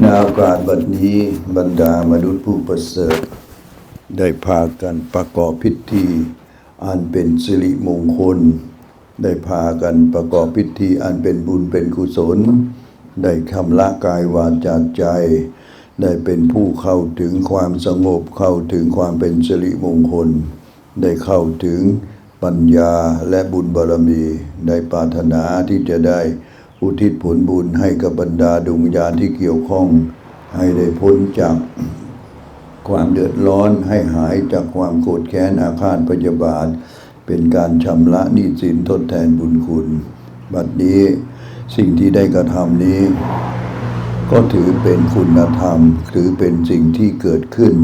ในโอกาสบัดนี้บรรดามนุษย์ผู้ประเสริฐ ได้พากันประกอบพิธีอันเป็นสิริมงคล ได้พากันประกอบพิธีอันเป็นบุญเป็นกุศล ได้คำละกายวาจาใจ ได้เป็นผู้เข้าถึงความสงบเข้าถึงความเป็นสิริมงคล ได้เข้าถึงปัญญาและบุญบารมี ได้ปรารถนาที่จะได้ อุทิศผลบุญให้กับบรรดาดวงวิญญาณที่เกี่ยวข้อง ให้ได้พ้นจากความเดือดร้อนให้หายจากความโกรธแค้นอาฆาตพยาบาท เป็นการชำระหนี้สินทดแทนบุญคุณ บัดนี้สิ่งที่ได้กระทำนี้ ก็ถือเป็นคุณธรรมถือเป็นสิ่งที่เกิดขึ้น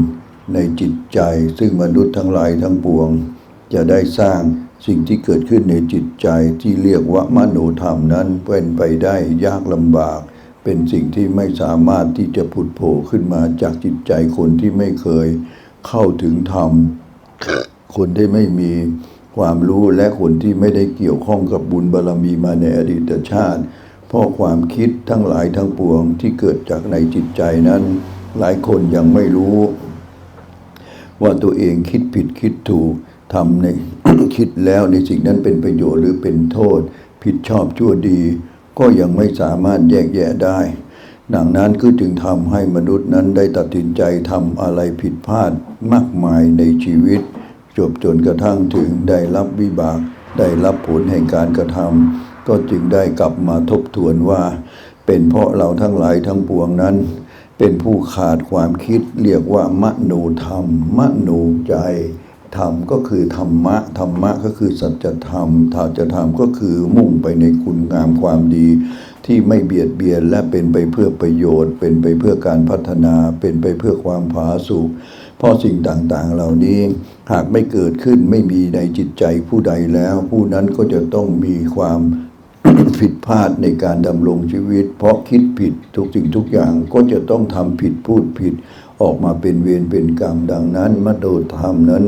ในจิตใจ ซึ่งมนุษย์ทั้งหลายทั้งปวง จะได้สร้าง สิ่งที่เกิดขึ้นในจิตใจที่เรียกว่ามโนธรรมนั้นเป็นไปได้ยากลำบาก เป็นสิ่งที่ไม่สามารถที่จะผุดโผล่ขึ้นมาจากจิตใจคนที่ไม่เคยเข้าถึงธรรม คนที่ไม่มีความรู้และคนที่ไม่ได้เกี่ยวข้องกับบุญบารรมีมาในอดีตชาติเพราะความคิดทั้งหลายทั้งปวงที่เกิดจากในจิตใจนั้น หลายคนยังไม่รู้ ว่าตัวเองคิดผิดคิดถูก ทำในคิดแล้วในสิ่งนั้นเป็นประโยชน์หรือเป็นโทษ ผิดชอบชั่วดี ก็ยังไม่สามารถแยกแยะได้ดังนั้นก็จึงทำให้มนุษย์นั้นได้ตัดสินใจทำอะไรผิดพลาดมากมายในชีวิต จบจนกระทั่งถึงได้รับวิบาก ได้รับผลแห่งการกระทำก็จึงได้กลับมาทบทวนว่า เป็นเพราะเราทั้งหลายทั้งปวงนั้น เป็นผู้ขาดความคิดเรียกว่ามโนธรรมมโนใจ ธรรมก็คือธรรมะ ธรรมะก็คือสัจธรรมถ้าจธรรมก็คือมุ่งไปในคุณงามความดี ที่ไม่เบียดเบียนและเป็นไปเพื่อประโยชน์ เป็นไปเพื่อการพัฒนา เป็นไปเพื่อความผาสุกเพราะสิ่งต่างๆ เหล่านี้หากไม่เกิดขึ้นไม่มีในจิตใจผู้ใดแล้ว ผู้นั้นก็จะต้องมีความผิดพลาดในการดำรงชีวิต เพราะคิดผิดทุกสิ่งทุกอย่างก็จะต้องทำผิดพูดผิด ออกมาเป็นเวรเป็นกรรมดังนั้นมโนธรรมนั้น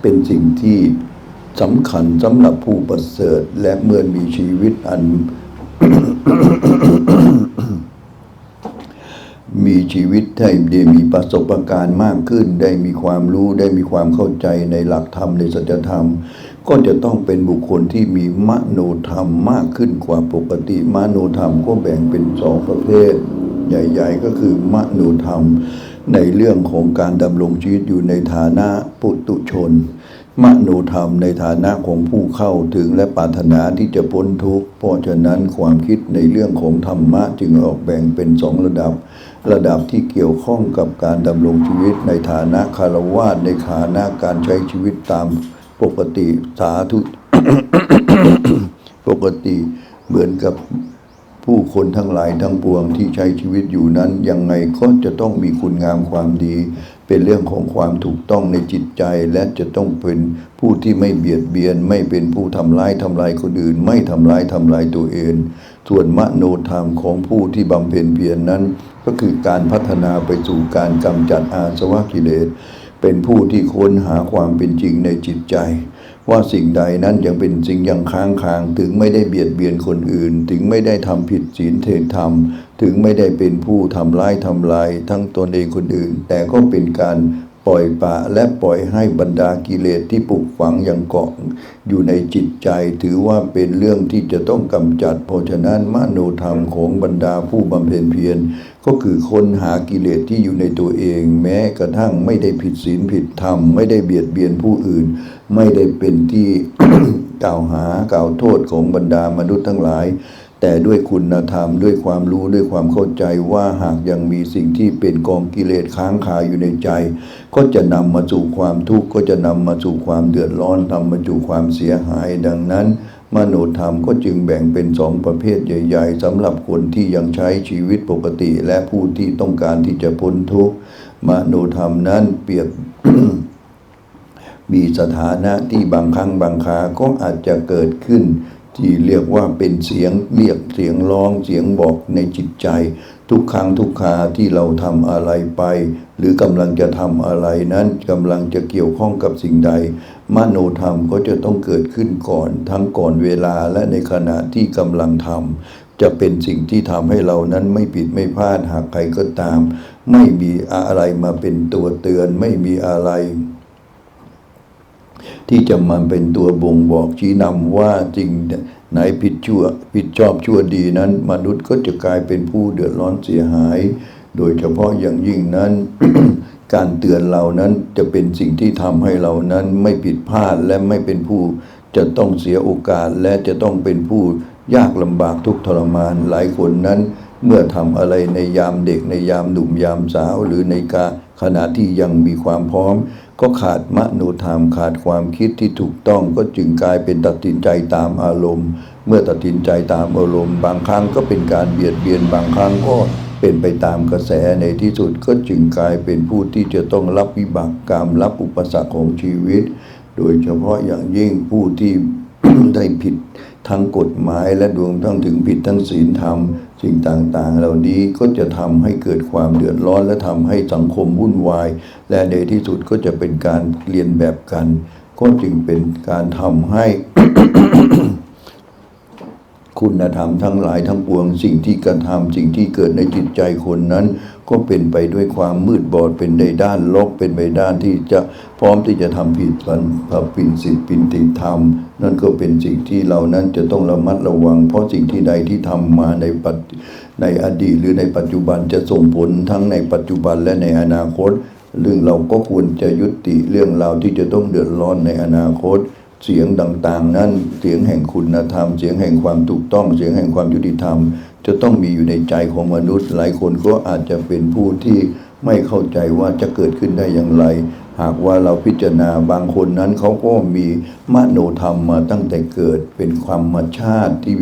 เป็นสิ่งที่สำคัญสำหรับผู้ประเสริฐและเมื่อมีชีวิตอัน มีชีวิตให้ได้มีประสบการณ์มากขึ้น ได้มีความรู้ได้มีความเข้าใจในหลักธรรมในสัจธรรม ก็จะต้องเป็นบุคคลที่มีมโนธรรมมากขึ้นกว่าปกติมโนธรรมก็แบ่งเป็นสองประเภท ใหญ่ ๆ ก็คือมโนธรรม ในเรื่องของการดำรงชีวิตอยู่ในฐานะปุตุชน มโนธรรมในฐานะของผู้เข้าถึงและปรารถนาที่จะพ้นทุกข์ เพราะฉะนั้นความคิดในเรื่องของธรรมะจึงออกแบ่งเป็นสองระดับ ระดับที่เกี่ยวข้องกับการดำรงชีวิตในฐานะคารวะในฐานะการใช้ชีวิตตามปกติสาธุปกติเหมือนกับ ผู้คนทั้งหลายทั้งปวงที่ใช้ชีวิตอยู่นั้น ยังไงก็จะต้องมีคุณงามความดี เป็นเรื่องของความถูกต้องในจิตใจและจะต้องเป็นผู้ที่ไม่เบียดเบียน ไม่เป็นผู้ทำร้ายทำลายคนอื่น ไม่ทำร้ายทำลายตัวเองส่วนมโนธรรมของผู้ที่บำเพ็ญเพียรนนั้น ก็คือการพัฒนาไปสู่การกำจัดอาสวะกิเลสเป็นผู้ที่ค้นหาความเป็นจริงในจิตใจ ว่าสิ่งใดนั้นยังเป็นสิ่งยังค้างคาง ถึงไม่ได้เบียดเบียนคนอื่น ถึงไม่ได้ทำผิดศีลเทธรรม ถึงไม่ได้เป็นผู้ทำร้ายทำลายทั้งตนเองคนอื่น แต่ก็เป็นการ ปล่อยปะและปล่อยให้บรรดากิเลสที่ปลูกฝังยังเกาะอยู่ในจิตใจถือว่าเป็นเรื่องที่จะต้องกำจัด เพราะฉะนั้นมโนธรรมของบรรดาผู้บำเพ็ญเพียรก็คือค้นหากิเลสที่อยู่ในตัวเอง แม้กระทั่งไม่ได้ผิดศีลผิดธรรม ไม่ได้เบียดเบียนผู้อื่น ไม่ได้เป็นที่กล่าวหากล่าวโทษของบรรดามนุษย์ทั้งหลาย แต่ด้วยคุณธรรมด้วยความรู้ด้วยความเข้าใจว่าหากยังมีสิ่งที่เป็นกองกิเลสค้างคาอยู่ในใจ ก็จะนำมาสู่ความทุกข์ก็จะนำมาสู่ความเดือดร้อนทำมาสู่ความเสียหาย ดังนั้น มโนธรรมก็จึงแบ่งเป็นสองประเภทใหญ่ ๆสำหรับคนที่ยังใช้ชีวิตปกติ และผู้ที่ต้องการที่จะพ้นทุกข์มโนธรรมนั้นเปรียบมีสถานะที่บางครั้งบางคาก็อาจจะเกิดขึ้น ที่เรียกว่าเป็นเสียงเรียกเสียงร้องเสียงบอกในจิตใจ ทุกครั้งทุกคราที่เราทำอะไรไป หรือกำลังจะทำอะไรนั้นกำลังจะเกี่ยวข้องกับสิ่งใด มโนธรรมก็จะต้องเกิดขึ้นก่อน ทั้งก่อนเวลาและในขณะที่กำลังทำจะเป็นสิ่งที่ทำให้เรานั้นไม่ผิดไม่พลาดหากใครก็ตาม ไม่มีอะไรมาเป็นตัวเตือน ไม่มีอะไร ที่จะมาเป็นตัวบ่งบอกชี้นำว่าจริงไหนผิดชั่วผิดชอบชั่วดีนั้น มนุษย์ก็จะกลายเป็นผู้เดือดร้อนเสียหาย โดยเฉพาะอย่างยิ่งนั้น การเตือนเรานั้นจะเป็นสิ่งที่ทำให้เรานั้นไม่ผิดพลาดและไม่เป็นผู้จะต้องเสียโอกาสและจะต้องเป็นผู้ยากลำบากทุกทรมานหลายคนนั้น เมื่อทำอะไรในยามเด็กในยามหนุ่มยามสาว หรือในกาขณะที่ยังมีความพร้อม ก็ขาดมโนธรรมขาดความคิดที่ถูกต้องก็จึงกลายเป็นตัดสินใจตามอารมณ์ เมื่อตัดสินใจตามอารมณ์ บางครั้งก็เป็นการเบียดเบียนบางครั้งก็เป็นไปตามกระแสในที่สุดก็จึงกลายเป็นผู้ที่จะต้องรับวิบากกรรมรับอุปสรรคของชีวิต โดยเฉพาะอย่างยิ่งผู้ที่ได้ผิดทั้งกฎหมายและรวมทั้งถึงผิดทั้งศีลธรรม สิ่งต่างๆ เหล่านี้ก็จะทำให้เกิดความเดือดร้อน และทำให้สังคมวุ่นวาย และในที่สุดก็จะเป็นการเรียนแบบกัน ก็จึงเป็นการทำให้ คุณธรรมทั้งหลายทั้งปวง สิ่งที่กระทำสิ่งที่เกิดในจิตใจคนนั้น ก็เป็นไปด้วยความมืดบอดเป็นในด้านลบเป็นไปด้านที่จะพร้อมที่จะทำผิดพันผิดศีลผิดติธรรม นั่นก็เป็นสิ่งที่เรานั้นจะต้องระมัดระวัง เพราะสิ่งที่ใดที่ทำมาในปัจในอดีตหรือในปัจจุบันจะส่งผลทั้งในปัจจุบันและในอนาคต เรื่องเราก็ควรจะยุติเรื่องราวที่จะต้องเดือดร้อนในอนาคตเสียงต่างๆ นั้นเสียงแห่งคุณธรรม เสียงแห่งความถูกต้อง เสียงแห่งความยุติธรรม จะต้องมีอยู่ในใจของมนุษย์ หลายคนก็อาจจะเป็นผู้ที่ไม่เข้าใจว่าจะเกิดขึ้นได้อย่างไร หากว่าเราพิจารณาบางคนนั้นเขาก็มีมโนธรรมมาตั้งแต่เกิดเป็นความธรรมชาติที่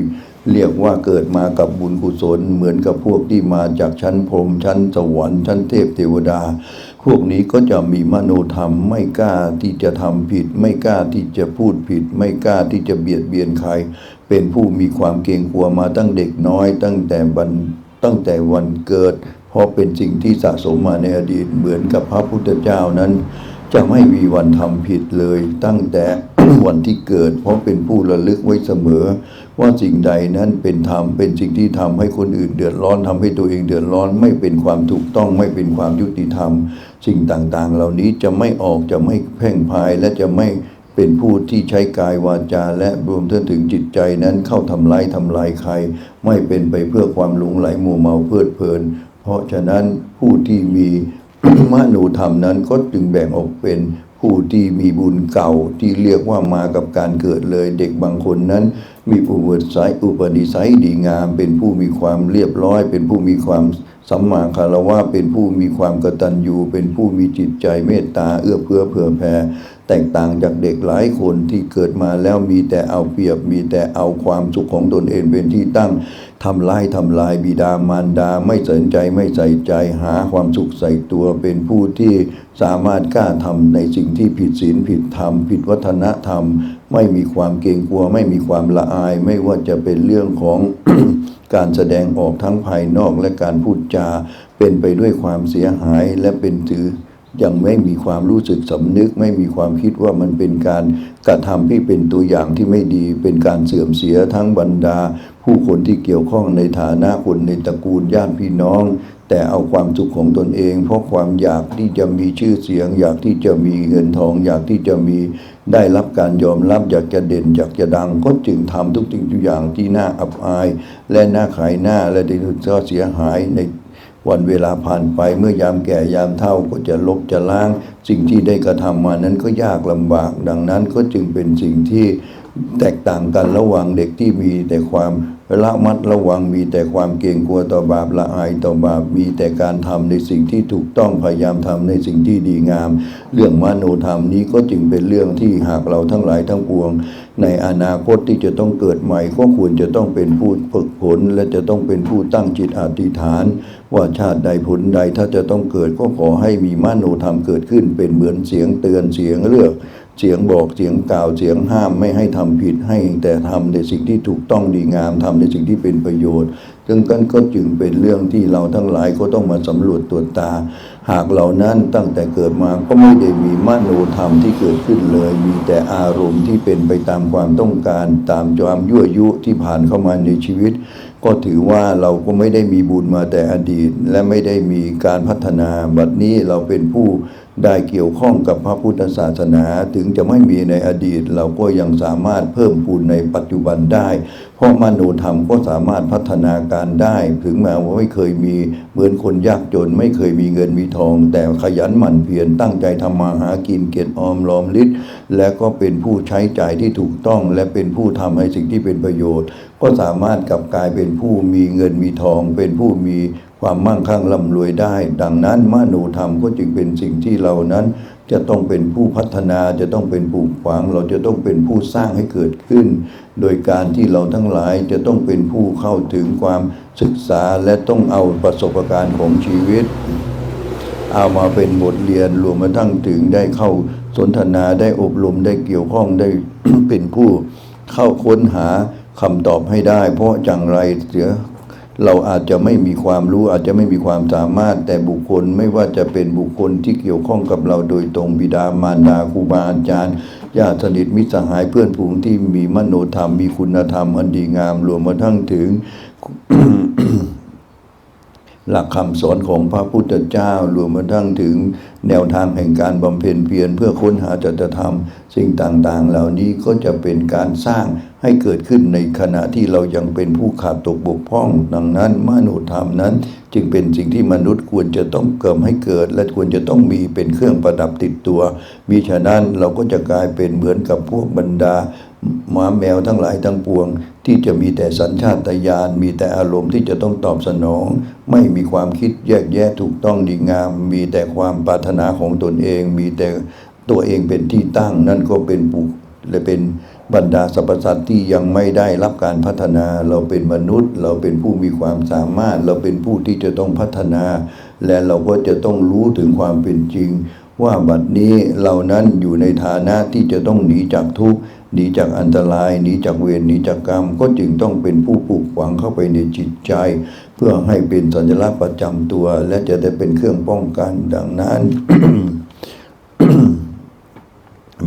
เรียกว่าเกิดมากับบุญกุศลเหมือนกับพวกที่มาจากชั้นพรหมชั้นสวรรค์ชั้นเทพเทวดา พวกนี้ก็จะมีมโนธรรมไม่กล้าที่จะทำผิด ไม่กล้าที่จะพูดผิด ไม่กล้าที่จะเบียดเบียนใคร เป็นผู้มีความเกรงกลัวมาตั้งเด็กน้อยตั้งแต่วันตั้งแต่วันเกิด เพราะเป็นสิ่งที่สะสมมาในอดีตเหมือนกับพระพุทธเจ้านั้น จะไม่มีวันทำผิดเลย ตั้งแต่วันที่เกิด เพราะเป็นผู้ระลึกไว้เสมอ ว่าสิ่งใดนั้นเป็นธรรมเป็นสิ่งที่ทำให้คนอื่นเดือดร้อนทำให้ตัวเองเดือดร้อน ไม่เป็นความถูกต้องไม่เป็นความยุติธรรม สิ่งต่างๆ เหล่านี้จะไม่ออกจะไม่แพ่งพายและจะไม่ เป็นผู้ที่ใช้กายวาจาและรวมถึงจิตใจนั้นเข้าทำลายทำลายใคร ไม่เป็นไปเพื่อความหลงไหลมัวเมาเพลิดเพลิน เพราะฉะนั้นผู้ที่มีมโนธรรมนั้นก็จึงแบ่งออกเป็นผู้ที่มีบุญเก่าที่เรียกว่ามากับการเกิดเลย เด็กบางคนนั้น มีอุปนิสัยอุปนิสัยดีงาม เป็นผู้มีความเรียบร้อย เป็นผู้มีความสัมมาคารวะเป็นผู้มีความกตัญญูเป็นผู้มีจิตใจเมตตาเอื้อเฟื้อเผื่อแผ่ แตกต่างจากเด็กหลายคนที่เกิดมาแล้วมีแต่เอาเปรียบมีแต่เอาความสุขของตนเองเป็นที่ตั้งทำลายทำลายบิดามารดาไม่สนใจไม่ใส่ใจหาความสุขใส่ตัวเป็นผู้ที่สามารถกล้าทำในสิ่งที่ผิดศีลผิดธรรม ผิดวัฒนธรรม ไม่มีความเกรงกลัว ไม่มีความละอาย ไม่ว่าจะเป็นเรื่องของการแสดงออกทั้งภายนอกและการพูดจา เป็นไปด้วยความเสียหายและเป็นถือ ยังไม่มีความรู้สึกสำนึก ไม่มีความคิดว่ามันเป็นการกระทำที่เป็นตัวอย่างที่ไม่ดี เป็นการเสื่อมเสียทั้งบรรดา ผู้คนที่เกี่ยวข้องในฐานะคนในตระกูลญาติพี่น้อง แต่เอาความสุขของตนเอง เพราะความอยากที่จะมีชื่อเสียง อยากที่จะมีเงินทอง อยากที่จะมีได้รับการยอมรับอยากจะเด่นอยากจะดังก็จึงทำทุกสิ่งทุกอย่างที่น่าอับอาย และน่าขายหน้าและในที่สุดก็เสียหายใน วันเวลาผ่านไปเมื่อยามแก่ยามเฒ่าก็จะลบจะล้าง สิ่งที่ได้กระทำมานั้นก็ยากลำบาก ดังนั้นก็จึงเป็นสิ่งที่แตกต่างกันระหว่างเด็กที่มีแต่ความละมัดระวังมีแต่ความเกรงกลัวต่อบาปละอายต่อบาปมีแต่การทำในสิ่งที่ถูกต้องพยายามทำในสิ่งที่ดีงาม เรื่องมโนธรรมนี้ก็จึงเป็นเรื่องที่หากเราทั้งหลายทั้งปวง ในอนาคตที่จะต้องเกิดใหม่ ก็ควรจะต้องเป็นผู้ฝึกผลและจะต้องเป็นผู้ตั้งจิตอธิษฐาน ว่าชาติใดผลใดถ้าจะต้องเกิดก็ขอให้มีมโนธรรมเกิดขึ้น เป็นเหมือนเสียงเตือนเสียงเลือก เสียงบอกเสียงกล่าวเสียงห้ามไม่ให้ทำผิดให้แต่ทำในสิ่งที่ถูกต้องดีงามทำในสิ่งที่เป็นประโยชน์ซึ่งกันก็จึงเป็นเรื่องที่เราทั้งหลายก็ต้องมาสำรวจตรวจตา หากเหล่านั้นตั้งแต่เกิดมาก็ไม่ได้มีมโนธรรมที่เกิดขึ้นเลย มีแต่อารมณ์ที่เป็นไปตามความต้องการ ตามความยั่วยุที่ผ่านเข้ามาในชีวิต ก็ถือว่าเราก็ไม่ได้มีบุญมาแต่อดีต และไม่ได้มีการพัฒนาบัดนี้เราเป็นผู้ได้เกี่ยวข้องกับพระพุทธศาสนา ถึงจะไม่มีในอดีต เราก็ยังสามารถเพิ่มพูนในปัจจุบันได้ เพราะมโนธรรมก็สามารถพัฒนาการได้ ถึงแม้ว่าไม่เคยมีเหมือนคนยากจน ไม่เคยมีเงินมีทอง แต่ขยันหมั่นเพียรตั้งใจทำมาหากินเก็บออมรอมริดและก็เป็นผู้ใช้จ่ายที่ถูกต้อง และเป็นผู้ทำให้สิ่งที่เป็นประโยชน์ ก็สามารถกลับกลายเป็นผู้มีเงินมีทอง เป็นผู้มีความมั่งคั่งร่ำรวยได้ ดังนั้นมโนธรรมก็จึงเป็นสิ่งที่เรานั้น จะต้องเป็นผู้พัฒนาจะต้องเป็นผู้ขวางเราจะต้องเป็นผู้สร้างให้เกิดขึ้น โดยการที่เราทั้งหลายจะต้องเป็นผู้เข้าถึงความศึกษาและต้องเอาประสบการณ์ของชีวิต เอามาเป็นบทเรียนรวมมาทั้งถึงได้เข้าสนทนาได้อบรมได้เกี่ยวข้องได้เป็นผู้เข้าค้นหา คำตอบให้ได้ เพราะจังไรเสียเราอาจจะไม่มีความรู้อาจจะไม่มีความสามารถแต่บุคคลไม่ว่าจะเป็นบุคคลที่เกี่ยวข้องกับเราโดยตรงบิดามารดาครูบาอาจารย์ญาติสนิทมิตรสหายเพื่อนฝูงที่มีมโนธรรมมีคุณธรรมอันดีงามรวมมาทั้งถึง หลักคำสอนของพระพุทธเจ้ารวมมาทั้งถึงแนวทางแห่งการบำเพ็ญเพียรเพื่อค้นหาจตธรรม สิ่งต่างๆ เหล่านี้ก็จะเป็นการสร้างให้เกิดขึ้นในขณะที่เรายังเป็นผู้ขาดตกบกพร่อง ดังนั้นมโนธรรมนั้น จึงเป็นสิ่งที่มนุษย์ควรจะต้องเกิดให้เกิด และควรจะต้องมีเป็นเครื่องประดับติดตัวมิฉะนั้นเราก็จะกลายเป็นเหมือนกับพวกบรรดา หมาแมวทั้งหลายทั้งปวง ที่จะมีแต่สัญชาตญาณมีแต่อารมณ์ที่จะต้องตอบสนอง ไม่มีความคิดแยกแยะถูกต้องดีงาม มีแต่ความปรารถนาของตนเอง มีแต่ตัวเองเป็นที่ตั้ง นั่นก็เป็นปุกและเป็นบรรดาสรรพสัตว์ที่ยังไม่ได้รับการพัฒนา เราเป็นมนุษย์ เราเป็นผู้มีความสามารถ เราเป็นผู้ที่จะต้องพัฒนา และเราก็จะต้องรู้ถึงความเป็นจริง ว่าบัดนี้เรานั้นอยู่ในฐานะที่จะต้องหนีจากทุกข์ หนีจากอันตรายหนีจากเวรหนีจากกรรม ก็จึงต้องเป็นผู้ปลูกฝังเข้าไปในจิตใจ เพื่อให้เป็นสัญลักษณ์ประจำตัว และจะได้เป็นเครื่องป้องกันดังนั้น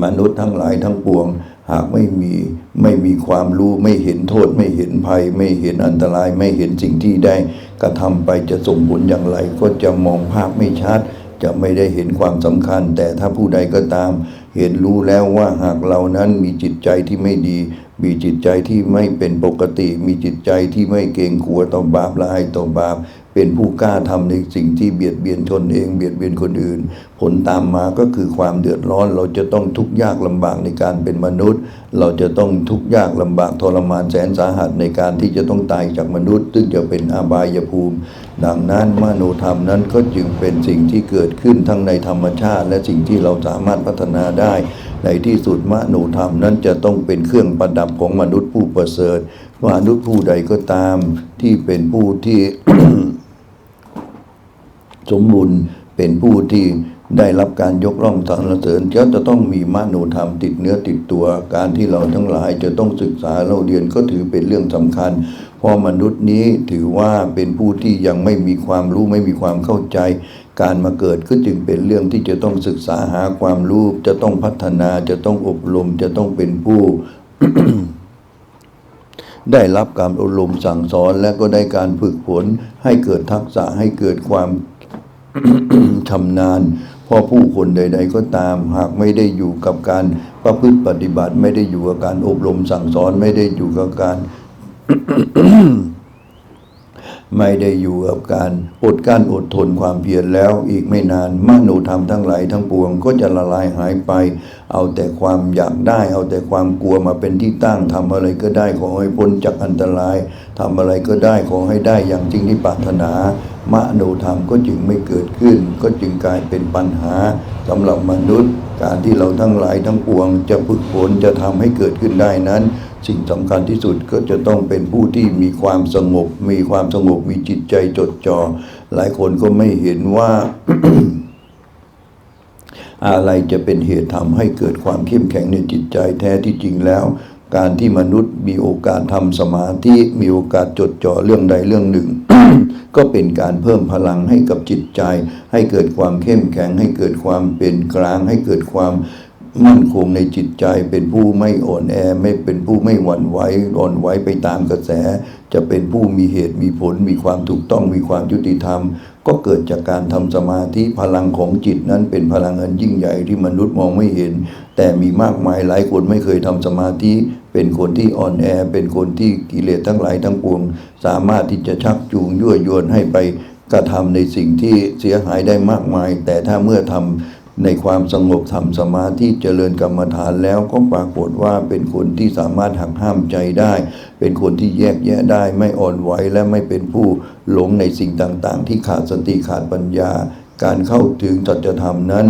มนุษย์ทั้งหลายทั้งปวง หากไม่มีไม่มีความรู้ไม่เห็นโทษ ไม่เห็นภัย ไม่เห็นอันตรายไม่เห็นสิ่งที่ได้ กระทำไปจะส่งผลอย่างไร ก็จะมองภาพไม่ชัด จะไม่ได้เห็นความสำคัญ แต่ถ้าผู้ใดก็ตาม เห็นรู้แล้วว่าหากเรานั้นมีจิตใจที่ไม่ดี มีจิตใจที่ไม่เป็นปกติ มีจิตใจที่ไม่เกรงกลัวต่อบาปละอายต่อบาป เป็นผู้กล้าทำในสิ่งที่เบียดเบียนตนเอง เบียดเบียนคนอื่น ผลตามมาก็คือความเดือดร้อน เราจะต้องทุกข์ยากลำบากในการเป็นมนุษย์ เราจะต้องทุกข์ยากลำบากทรมานแสนสาหัสในการที่จะต้องตายจากมนุษย์ ซึ่งจะเป็นอบายภูมิ ดังนั้นมโนธรรมนั้นก็จึงเป็นสิ่งที่เกิดขึ้นทั้งในธรรมชาติ และสิ่งที่เราสามารถพัฒนาได้ ในที่สุดมโนธรรมนั้นจะต้องเป็นเครื่องประดับของมนุษย์ผู้ประเสริฐมนุษย์ผู้ใดก็ตามที่เป็นผู้ที่ สมบูรณ์เป็นผู้ที่ได้รับการยกย่องสรรเสริญก็จะต้องมีมโนธรรมติดเนื้อติดตัว การที่เราทั้งหลายจะต้องศึกษาเราเรียนก็ถือเป็นเรื่องสำคัญ เพราะมนุษย์นี้ถือว่าเป็นผู้ที่ยังไม่มีความรู้ไม่มีความเข้าใจ การมาเกิดก็จึงเป็นเรื่องที่จะต้องศึกษาหาความรู้ จะต้องพัฒนาจะต้องอบรมจะต้องเป็นผู้ได้รับการอบรมสั่งสอนและก็ได้การฝึกฝนให้เกิดทักษะให้เกิดความ ชำนาญเพราะผู้คนใด ๆ ก็ตาม หากไม่ได้อยู่กับการประพฤติปฏิบัติ ไม่ได้อยู่กับการอบรมสั่งสอนไม่ได้อยู่กับการไม่ได้อยู่กับการอดกั้นอดทนความเพียรแล้ว อีกไม่นานมโนธรรมทั้งหลายทั้งปวงก็จะละลายหายไป เอาแต่ความอยากได้ เอาแต่ความกลัวมาเป็นที่ตั้งทำอะไรก็ได้ขอให้พ้นจากอันตรายทำอะไรก็ได้ขอให้ได้อย่างจริงที่ปรารถนา มโนธรรมก็จึงไม่เกิดขึ้น ก็จึงกลายเป็นปัญหาสำหรับมนุษย์ การที่เราทั้งหลายทั้งปวง จะฝึกฝนจะทำให้เกิดขึ้นได้นั้น สิ่งสำคัญที่สุดก็จะต้องเป็นผู้ที่มีความสงบ มีความสงบมีจิตใจจดจอ่อหลายคนก็ไม่เห็นว่าอะไรจะเป็นเหตุทำให้เกิดความเข้มแข็งในจิตใจแท้ที่จริงแล้ว การที่มนุษย์มีโอกาสทำสมาธิมีโอกาสจดจ่อเรื่องใดเรื่องหนึ่ง ก็เป็นการเพิ่มพลังให้กับจิตใจ ให้เกิดความเข้มแข็ง ให้เกิดความเป็นกลาง ให้เกิดความมั่นคงในจิตใจเป็นผู้ไม่อ่อนแอไม่เป็นผู้ไม่หวั่นไหวอ่อนไหวไปตามกระแส จะเป็นผู้มีเหตุมีผล มีความถูกต้องมีความยุติธรรม ก็เกิดจากการทำสมาธิพลังของจิตนั้นเป็นพลังอันยิ่งใหญ่ที่มนุษย์มองไม่เห็น แต่มีมากมายหลายคนไม่เคยทำสมาธิ เป็นคนที่อ่อนแอ เป็นคนที่กิเลสทั้งหลายทั้งปวง สามารถที่จะชักจูงยั่วยวนให้ไปกระทำในสิ่งที่เสียหายได้มากมาย แต่ถ้าเมื่อทำ ในความสงบทำสมาธิเจริญกรรมฐานแล้วก็ปรากฏว่าเป็นคนที่สามารถหักห้ามใจได้ เป็นคนที่แยกแยะได้ไม่อ่อนไหวและไม่เป็นผู้หลงในสิ่งต่างๆ ที่ขาดสติขาดปัญญา การเข้าถึงสัจธรรมนั้น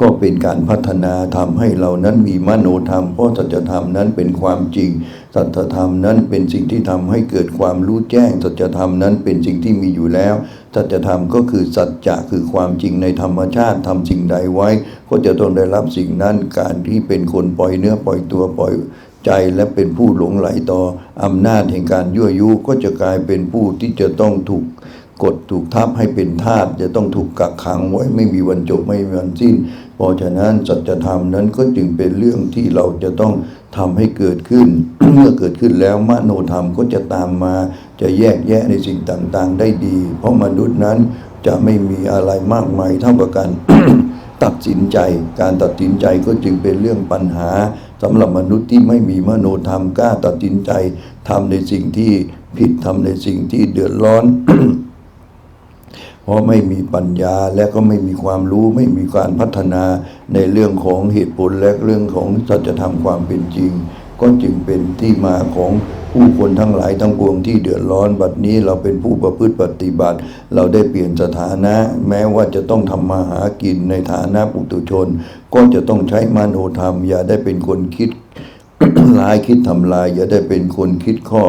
ก็เป็นการพัฒนาทำให้เรานั้นมีมโนธรรม เพราะสัจธรรมนั้นเป็นความจริงสัจธรรมนั้นเป็นสิ่งที่ทำให้เกิดความรู้แจ้งสัจธรรมนั้นเป็นสิ่งที่มีอยู่แล้ว สัจธรรมก็คือสัจจะคือความจริงในธรรมชาติทำสิ่งใดไว้ ก็จะต้องได้รับสิ่งนั้นการที่เป็นคนปล่อยเนื้อปล่อยตัวปล่อยใจและเป็นผู้หลงไหลต่ออำนาจแห่งการยั่วยุก็จะกลายเป็นผู้ที่จะต้องถูกกดถูกทับให้เป็นทาสจะต้องถูกกักขังไว้ไม่มีวันจบไม่มีวันสิ้น เพราะฉะนั้นสัจธรรมนั้นก็จึงเป็นเรื่องที่เราจะต้องทำให้เกิดขึ้น เมื่อเกิดขึ้นแล้วมโนธรรมก็จะตามมา จะแยกแยะในสิ่งต่างๆ ได้ดี เพราะมนุษย์นั้นจะไม่มีอะไรมากมายเท่ากับการตัดสินใจ การตัดสินใจก็จึงเป็นเรื่องปัญหาสำหรับมนุษย์ที่ไม่มีมโนธรรมกล้าตัดสินใจทำในสิ่งที่ผิดทำในสิ่งที่เดือดร้อน เพราะไม่มีปัญญาและก็ไม่มีความรู้ไม่มีการพัฒนาในเรื่องของเหตุผลและเรื่องของสัจธรรมความเป็นจริง ก็จึงเป็นที่มาของผู้คนทั้งหลายทั้งปวงที่เดือดร้อนบัดนี้เราเป็นผู้ประพฤติปฏิบัติ เราได้เปลี่ยนสถานะ แม้ว่าจะต้องทำมาหากินในฐานะปุถุชน ก็จะต้องใช้มโนธรรม อย่าได้เป็นคนคิดร้ายคิดทำลาย อย่าได้เป็นคนคิดข้อ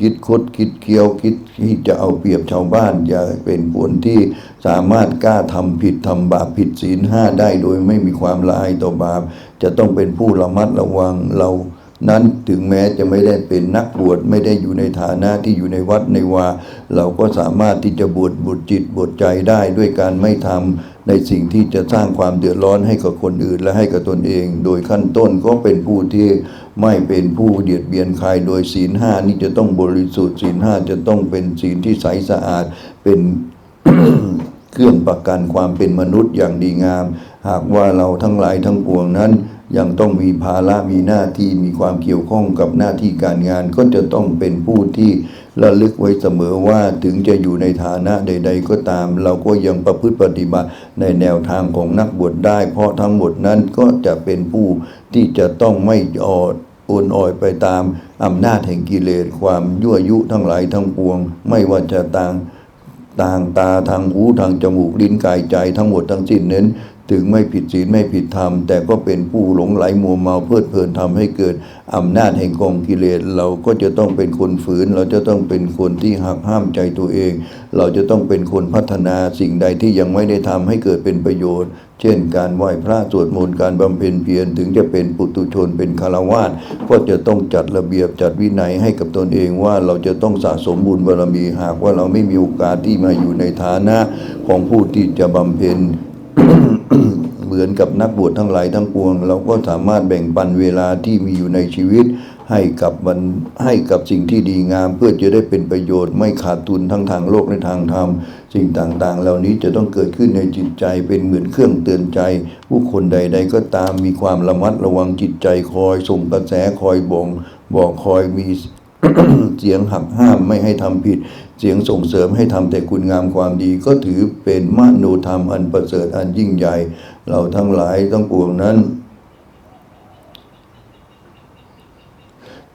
คิดคดคิดเคี้ยวคิดที่จะเอาเปรียบชาวบ้าน อย่าเป็นคนที่สามารถกล้าทำผิดทำบาปผิดศีลห้าได้โดยไม่มีความละอายต่อบาป จะต้องเป็นผู้ระมัดระวังเรา นั้นถึงแม้จะไม่ได้เป็นนักบวชไม่ได้อยู่ในฐานะที่อยู่ในวัดในวา เราก็สามารถที่จะบวชบวชจิตบวชใจได้ด้วยการไม่ทำในสิ่งที่จะสร้างความเดือดร้อนให้กับคนอื่นและให้กับตนเอง โดยขั้นต้นก็เป็นผู้ที่ไม่เป็นผู้เดียดเบียนใครโดยศีลห้านี่จะต้องบริสุทธิ์ศีลห้าจะต้องเป็นศีลที่ใสสะอาดเป็นเครื่องประกันความเป็นมนุษย์อย่างดีงาม หากว่าเราทั้งหลายทั้งปวงนั้น ยังต้องมีภาระมีหน้าที่มีความเกี่ยวข้องกับหน้าที่การงาน ก็จะต้องเป็นผู้ที่ระลึกไว้เสมอว่าถึงจะอยู่ในฐานะใด ๆ ก็ตาม เราก็ยังประพฤติปฏิบัติในแนวทางของนักบวชได้ เพราะทั้งหมดนั้นก็จะเป็นผู้ที่จะต้องไม่ออดโอนอ่อยไปตามอำนาจแห่งกิเลสความยั่วยุทั้งหลายทั้งปวง ไม่ว่าจะต่างต่างตาทางหูทางจมูกลิ้นกายใจทั้งหมดทั้งสิ้นนั้น ถึงไม่ผิดศีลไม่ผิดธรรม แต่ก็เป็นผู้หลงไหลมัวเมาเพลิดเพลินทำให้เกิดอำนาจแห่งกองกิเลส เราก็จะต้องเป็นคนฝืน เราจะต้องเป็นคนที่หักห้ามใจตัวเอง เราจะต้องเป็นคนพัฒนาสิ่งใดที่ยังไม่ได้ทำให้เกิดเป็นประโยชน์ เช่น การไหว้พระสวดมนต์การบำเพ็ญเพียรถึงจะเป็นปุตุชนเป็นคารวาสก็จะต้องจัดระเบียบจัดวินัยให้กับตนเองว่าเราจะต้องสะสมบุญบารมีหากว่าเราไม่มีโอกาสที่มาอยู่ในฐานะของผู้ที่จะบำเพ็ญ เหมือนกับนักบวชทั้งหลายทั้งปวง เราก็สามารถแบ่งปันเวลาที่มีอยู่ในชีวิต ให้กับมันให้กับสิ่งที่ดีงาม เพื่อจะได้เป็นประโยชน์ไม่ขาดทุนทั้งทางโลกและทางธรรมสิ่งต่างๆ เหล่านี้จะต้องเกิดขึ้นในจิตใจเป็นเหมือนเครื่องเตือนใจ ผู้คนใด ๆ ก็ตามมีความระมัดระวังจิตใจคอยส่งกระแสคอยบ่งบอกคอยมีเสียงหักห้ามไม่ให้ทำผิด เสียงส่งเสริมให้ทำแต่คุณงามความดีก็ถือเป็นมโนธรรมอันประเสริฐอันยิ่งใหญ่ เราทั้งหลายทั้งปวงนั้น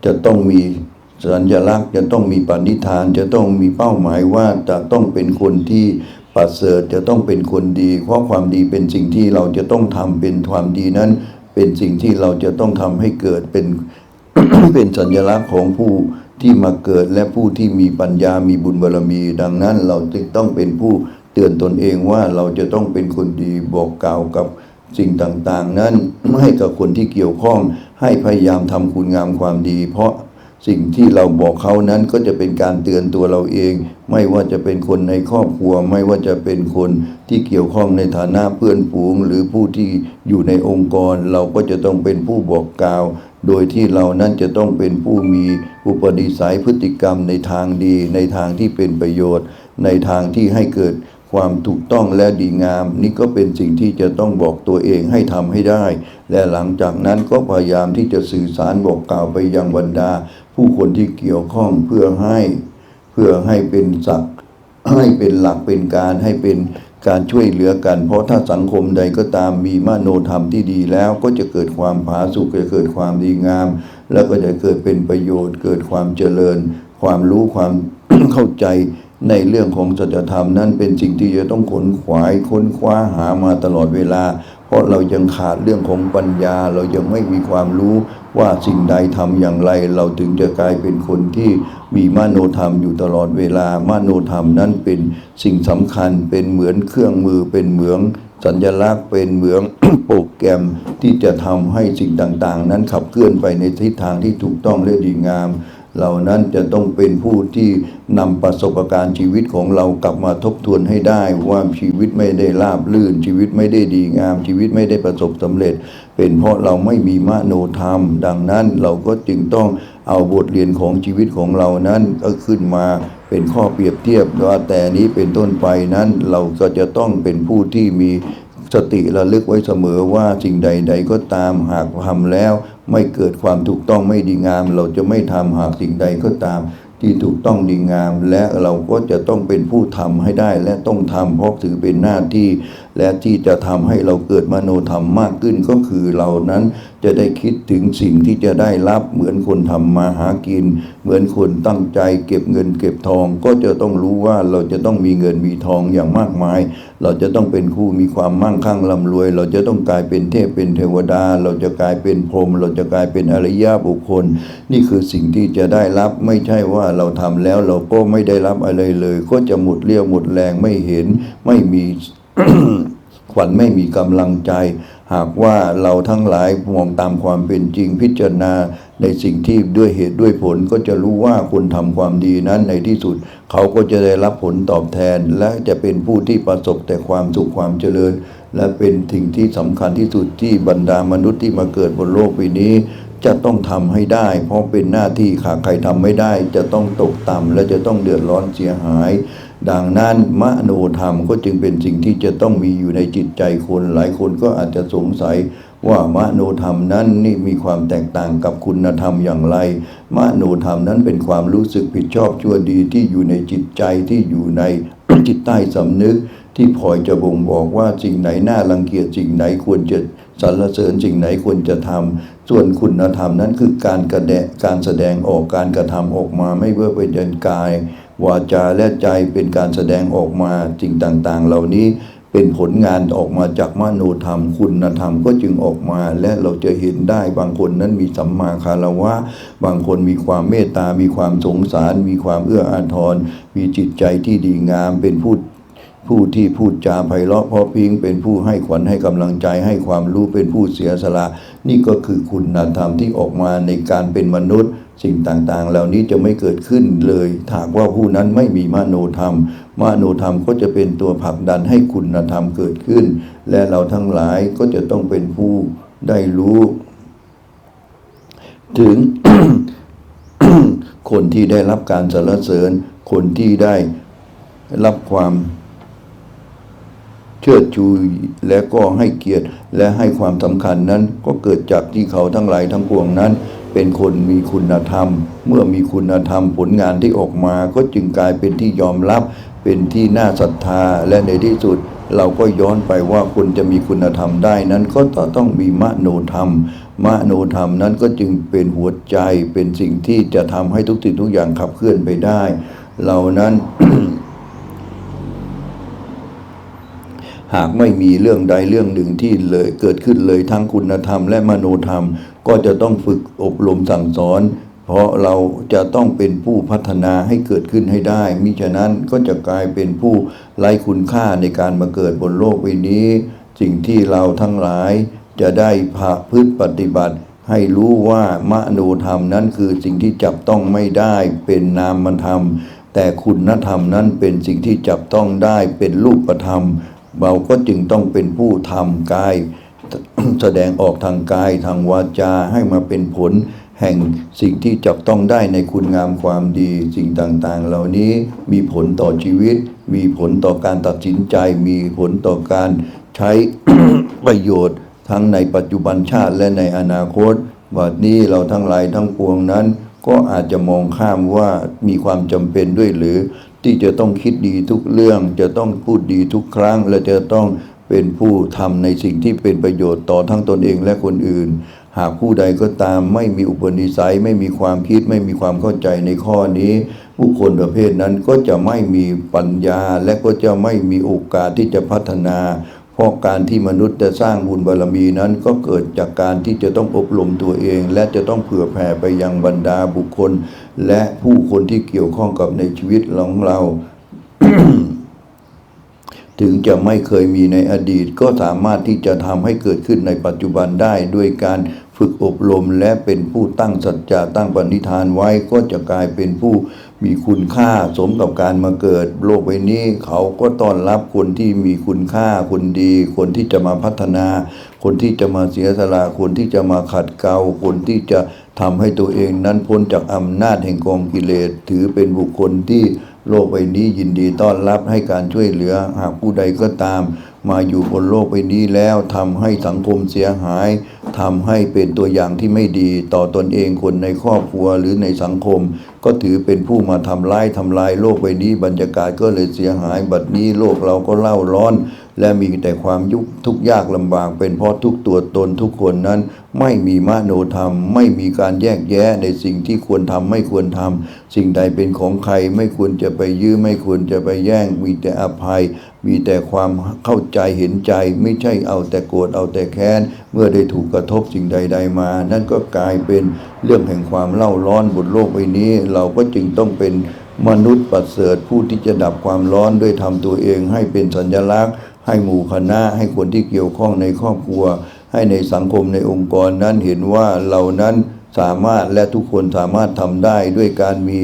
จะต้องมีสัญลักษณ์จะต้องมีปณิธาน จะต้องมีเป้าหมายว่าจะต้องเป็นคนที่ประเสริฐจะต้องเป็นคนดี เพราะความดีเป็นสิ่งที่เราจะต้องทำเป็นความดีนั้น เป็นสิ่งที่เราจะต้องทำให้เกิดเป็นเป็นสัญลักษณ์ของผู้ ที่มาเกิดและผู้ที่มีปัญญามีบุญบารมี ดังนั้นเราจึงต้องเป็นผู้เตือนตนเองว่าเราจะต้องเป็นคนดีบอกกล่าวกับสิ่งต่างๆ นั้นให้กับคนที่เกี่ยวข้องให้พยายามทำคุณงามความดี เพราะสิ่งที่เราบอกเขานั้นก็จะเป็นการเตือนตัวเราเอง ไม่ว่าจะเป็นคนในครอบครัว ไม่ว่าจะเป็นคนที่เกี่ยวข้องในฐานะเพื่อนฝูง หรือผู้ที่อยู่ในองค์กร เราก็จะต้องเป็นผู้บอกกล่าว โดยที่เรานั้นจะต้องเป็นผู้มีอุปนิสัยพฤติกรรมในทางดี ในทางที่เป็นประโยชน์ ในทางที่ให้เกิดความถูกต้องและดีงาม นี่ก็เป็นสิ่งที่จะต้องบอกตัวเองให้ทำให้ได้ และหลังจากนั้นก็พยายามที่จะสื่อสารบอกกล่าวไปยังบรรดา ผู้คนที่เกี่ยวข้องเพื่อให้ เพื่อให้เป็นศักด์ให้เป็นหลักเป็นการให้เป็น การช่วยเหลือกัน เพราะถ้าสังคมใดก็ตามมีมโนธรรมที่ดีแล้ว ก็จะเกิดความผาสุกจะเกิดความดีงาม แล้วก็จะเกิดเป็นประโยชน์ เกิดความเจริญ ความรู้ความเข้าใจในเรื่องของสัจธรรมนั้นเป็นสิ่งที่จะต้องขนขวายค้นคว้าหามาตลอดเวลา ราะเรายังขาดเรื่องของปัญญา เรายังไม่มีความรู้ว่าสิ่งใดทำอย่างไร เราถึงจะกลายเป็นคนที่มีมโนธรรมอยู่ตลอดเวลามโนธรรมนั้นเป็นสิ่งสำคัญเป็นเหมือนเครื่องมือเป็นเหมืองสัญลักษณ์เป็นเหมืองโปรแกรมที่จะทำให้สิ่งต่างๆ นั้นขับเคลื่อนไปในทิศทางที่ถูกต้องและดีงาม เหล่านั้นจะต้องเป็นผู้ที่นำประสบการณ์ชีวิตของเรากลับมาทบทวนให้ได้ ว่าชีวิตไม่ได้ราบลื่น ชีวิตไม่ได้ดีงาม ชีวิตไม่ได้ประสบสำเร็จ เป็นเพราะเราไม่มีมโนธรรม ดังนั้นเราก็จึงต้องเอาบทเรียนของชีวิตของเรานั้นก็ขึ้นมาเป็นข้อเปรียบเทียบว่าแต่นี้เป็นต้นไปนั้นเราก็จะต้องเป็นผู้ที่มี สติระลึกไว้เสมอว่าสิ่งใด ๆ ก็ตามหากทำแล้ว ไม่เกิดความถูกต้องไม่ดีงาม เราจะไม่ทำหากสิ่งใดก็ตาม ที่ถูกต้องดีงาม และเราก็จะต้องเป็นผู้ทำให้ได้และต้องทำเพราะถือเป็นหน้าที่และที่จะทำให้เราเกิดมโนธรรมมากขึ้นก็คือเรานั้นจะได้คิดถึงสิ่งที่จะได้รับเหมือนคนทำมาหากิน เหมือนคนตั้งใจเก็บเงินเก็บทอง ก็จะต้องรู้ว่าเราจะต้องมีเงินมีทองอย่างมากมาย เราจะต้องเป็นผู้มีความมั่งคั่งร่ำรวย เราจะต้องกลายเป็นเทพเป็นเทวดา เราจะกลายเป็นพรหมเราจะกลายเป็นอริยบุคคล นี่คือสิ่งที่จะได้รับไม่ใช่ว่าเราทำแล้วเราก็ไม่ได้รับอะไรเลย ก็จะหมดเรี่ยวหมดแรงไม่เห็นไม่มี ขวัญไม่มีกำลังใจ หากว่าเราทั้งหลายมองตามความเป็นจริงพิจารณาในสิ่งที่ด้วยเหตุด้วยผลก็จะรู้ว่าคนทำความดีนั้นในที่สุด เขาก็จะได้รับผลตอบแทน และจะเป็นผู้ที่ประสบแต่ความสุขความเจริญ และเป็นสิ่งที่สำคัญที่สุดที่บรรดามนุษย์ที่มาเกิดบนโลกใบนี้ จะต้องทำให้ได้ เพราะเป็นหน้าที่หาใครทำไม่ได้ จะต้องตกต่ำและจะต้องเดือดร้อนเสียหาย ดังนั้นมโนธรรมก็จึงเป็นสิ่งที่จะต้องมีอยู่ในจิตใจคนหลายคนก็อาจจะสงสัยว่ามโนธรรมนั้นนี่มีความแตกต่างกับคุณธรรมอย่างไร มโนธรรมนั้นเป็นความรู้สึกผิดชอบชั่วดีที่อยู่ในจิตใจที่อยู่ในจิตใต้สำนึก ที่พอยจะบ่งบอกว่าสิ่งไหนน่ารังเกียจสิ่งไหนควรจะสรรเสริญสิ่งไหนควรจะทำส่วนคุณธรรมนั้นคือการกระแดการแสดงออกการกระทำออกมาไม่ว่าเป็นยันกาย วาจาและใจเป็นการแสดงออกมาสิ่งต่างๆ เหล่านี้เป็นผลงานออกมาจากมโนธรรม คุณธรรมก็จึงออกมา และเราจะเห็นได้บางคนนั้นมีสัมมาคารวะ บางคนมีความเมตตา มีความสงสาร มีความเอื้ออาทร มีจิตใจที่ดีงามเป็นผู้ผู้ที่พูดจาไพเราะเพราะพิงเป็นผู้ให้ขวัญให้กำลังใจให้ความรู้เป็นผู้เสียสละ นี่ก็คือคุณธรรมที่ออกมาในการเป็นมนุษย์ สิ่งต่างๆ เหล่านี้จะไม่เกิดขึ้นเลยถ้าหากว่าผู้นั้นไม่มีมโนธรรม มโนธรรมก็จะเป็นตัวผลักดันให้คุณธรรมเกิดขึ้น และเราทั้งหลายก็จะต้องเป็นผู้ได้รู้ ถึงคนที่ได้รับการสรรเสริญ คนที่ได้รับความเชิดชูและก็ให้เกียรติและให้ความสำคัญนั้นก็เกิดจากที่เขาทั้งหลายทั้งปวงนั้น เป็นคนมีคุณธรรม เมื่อมีคุณธรรมผลงานที่ออกมาก็จึงกลายเป็นที่ยอมรับ เป็นที่น่าศรัทธาและในที่สุดเราก็ย้อนไปว่าคนจะมีคุณธรรมได้นั้นก็ต้องมีมโนธรรม มโนธรรมนั้นก็จึงเป็นหัวใจเป็นสิ่งที่จะทำให้ทุกสิ่งทุกอย่างขับเคลื่อนไปได้ เรานั้น หากไม่มีเรื่องใดเรื่องหนึ่งที่เลยเกิดขึ้นเลยทั้งคุณธรรมและมโนธรรม ก็จะต้องฝึกอบรมสั่งสอน เพราะเราจะต้องเป็นผู้พัฒนาให้เกิดขึ้นให้ได้ มิฉะนั้นก็จะกลายเป็นผู้ไร้คุณค่าในการมาเกิดบนโลกใบนี้ สิ่งที่เราทั้งหลายจะได้พาพืชปฏิบัติ ให้รู้ว่ามโนธรรมนั้นคือสิ่งที่จับต้องไม่ได้เป็นนามธรรม แต่คุณธรรมนั้นเป็นสิ่งที่จับต้องได้เป็นรูปธรรม เราก็จึงต้องเป็นผู้ทำกาย แสดงออกทางกายทางวาจาให้มาเป็นผลแห่งสิ่งที่จับต้องได้ในคุณงามความดีสิ่งต่างๆ เหล่านี้มีผลต่อชีวิต มีผลต่อการตัดสินใจ มีผลต่อการใช้ประโยชน์ ทั้งในปัจจุบันชาติและในอนาคตบัดนี้เราทั้งหลายทั้งปวงนั้น ก็อาจจะมองข้ามว่ามีความจำเป็นด้วยหรือที่จะต้องคิดดีทุกเรื่อง จะต้องพูดดีทุกครั้ง และจะต้อง เป็นผู้ทำในสิ่งที่เป็นประโยชน์ต่อทั้งตนเองและคนอื่น หากผู้ใดก็ตามไม่มีอุปนิสัย ไม่มีความคิดไม่มีความเข้าใจในข้อนี้ ผู้คนประเภทนั้นก็จะไม่มีปัญญาและก็จะไม่มีโอกาสที่จะพัฒนา เพราะการที่มนุษย์จะสร้างบุญบารรมีนั้นก็เกิดจากการที่จะต้องอบรมตัวเอง และจะต้องเผื่อแผ่ไปยังบรรดาบุคคล และผู้คนที่เกี่ยวข้องกับในชีวิตของเรา ถึงจะไม่เคยมีในอดีต ก็สามารถที่จะทำให้เกิดขึ้นในปัจจุบันได้ด้วยการฝึกอบรมและเป็นผู้ตั้งสัจจะตั้งปณิธานไว้ก็จะกลายเป็นผู้มีคุณค่าสมกับการมาเกิด โลกใบนี้เขาก็ต้อนรับคนที่มีคุณค่าคนดี คนที่จะมาพัฒนา คนที่จะมาเสียสละคนที่จะมาขัดเกลาคนที่จะทำให้ตัวเองนั้นพ้นจากอำนาจแห่งกองกิเลสถือเป็นบุคคลที่ โลกใบนี้ยินดีต้อนรับให้การช่วยเหลือหากผู้ใดก็ตาม มาอยู่บนโลกใบนี้แล้วทำให้สังคมเสียหายทำให้เป็นตัวอย่างที่ไม่ดีต่อตนเองคนในครอบครัวหรือในสังคม ก็ถือเป็นผู้มาทำร้ายทำลายโลกใบนี้บรรยากาศก็เลยเสียหาย บัดนี้โลกเราก็เล่าร้อน และมีแต่ความยุกทุกยากลำบาก เป็นเพราะทุกตัวตนทุกคนนั้น ไม่มีมโนธรรม ไม่มีการแยกแยะในสิ่งที่ควรทำไม่ควรทำสิ่งใดเป็นของใครไม่ควรจะไปยื้อไม่ควรจะไปแย่ง มีแต่อภัย มีแต่ความเข้าใจเห็นใจ ไม่ใช่เอาแต่โกรธเอาแต่แค้น เมื่อได้ถูกกระทบสิ่งใด ๆมา นั่นก็กลายเป็นเรื่องแห่งความเล่าร้อนบนโลกใบนี้ เราก็จึงต้องเป็นมนุษย์ประเสริฐผู้ที่จะดับความร้อนด้วยทำตัวเองให้เป็นสัญลักษณ์ ให้หมู่คณะให้คนที่เกี่ยวข้องในครอบครัว ให้ในสังคมในองค์กรนั้นเห็นว่าเรานั้นสามารถและทุกคนสามารถทำได้ด้วยการมี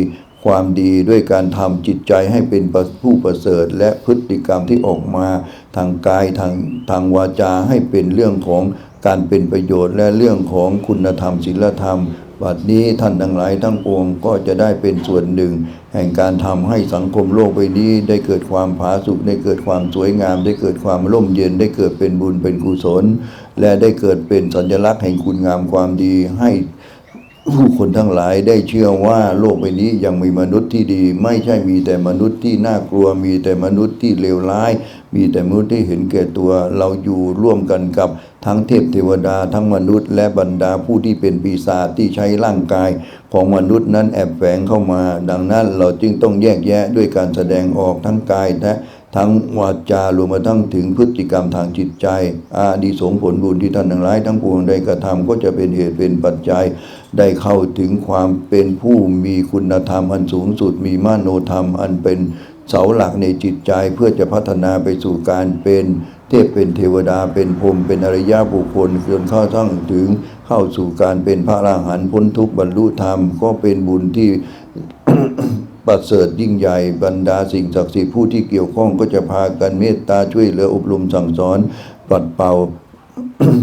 ความดีด้วยการทำจิตใจให้เป็นผู้ประเสริฐ และพฤติกรรมที่ออกมาทางกายทางทางวาจาให้เป็นเรื่องของการเป็นประโยชน์และเรื่องของคุณธรรมศีลธรรม บัดนี้ท่านทั้งหลายทั้งปวงก็จะได้เป็นส่วนหนึ่ง แห่งการทำให้สังคมโลกใบนี้ ได้เกิดความผาสุกได้เกิดความสวยงาม ได้เกิดความร่มเย็นได้เกิดเป็นบุญเป็นกุศล และได้เกิดเป็นสัญลักษณ์แห่งคุณงามความดีให้ผู้คนทั้งหลายได้เชื่อว่าโลกใบนี้ยังมีมนุษย์ที่ดี ไม่ใช่มีแต่มนุษย์ที่น่ากลัว มีแต่มนุษย์ที่เลวร้าย มีแต่มนุษย์ที่เห็นแก่ตัวเราอยู่ร่วมกันกับ ทั้งเทพเทวดาทั้งมนุษย์ และบรรดาผู้ที่เป็นปีศาจที่ใช้ร่างกายของมนุษย์นั้นแอบแฝงเข้ามา ดังนั้นเราจึงต้องแยกแยะด้วยการแสดงออกทั้งกายและทั้งวาจารวมมาทั้งถึงพฤติกรรมทางจิตใจ อาดีสงผลบุญที่ท่านทั้งหลายทั้งปวงได้กระทำก็จะเป็นเหตุเป็นปัจจัย ได้เข้าถึงความเป็นผู้มีคุณธรรมอันสูงสุดมีมโนธรรมอันเป็นเสาหลักในจิตใจเพื่อจะพัฒนาไปสู่การเป็น เทพเป็นเทวดาเป็นพรมเป็นอริยบุคคลจนเข้าทั้งถึงเข้าสู่การเป็นพระอรหันต์พ้นทุกข์บรรลุธรรม ก็เป็นบุญที่ประเสริฐยิ่งใหญ่บรรดาสิ่งศักดิ์สิทธิ์ผู้ที่เกี่ยวข้องก็จะพากันเมตตาช่วยเหลืออบรมสั่งสอนปัดเป่า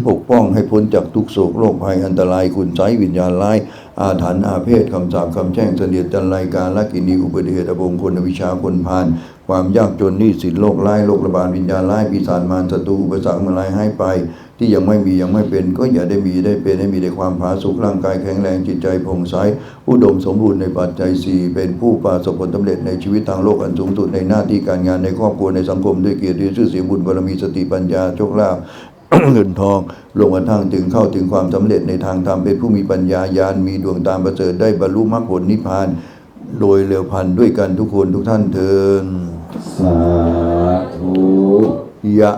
ปกป้องให้พ้นจากทุกโศกโรคภัยอันตรายคุณไสยวิญญาณร้ายอาถรรพ์อาเพศคำสาปคำแช่งเสนียดจันไรการละกินีอุบัติเหตุอบงคนวิชาคนพาล ความยากจนนี้สินโรคร้ายโรคระบาดวิญญาณร้ายปีศาจมารศัตรูอุปสรรคมาลายให้ไป ที่ยังไม่มียังไม่เป็น ก็อย่าได้มีได้เป็นให้มีแต่ความผาสุกร่างกายแข็งแรงจิตใจผ่องใสอุดมสมบูรณ์ในปัจจัยสี่เป็นผู้ประสบผลสำเร็จในชีวิตทางโลกอันสูงสุดในหน้าที่การงานในครอบครัวในสังคมด้วยเกียรติชื่อเสียงบุญบารมีสติปัญญาโชคลาภเงินทองลงกระทั่งถึงเข้าถึงความสำเร็จในทางธรรมเป็นผู้มีปัญญาญาณมีดวงตามประเสริฐได้บรรลุมรรคผลนิพพาน โดยเร็วพันด้วยกันทุกคนทุกท่านเทิน สาธุยะ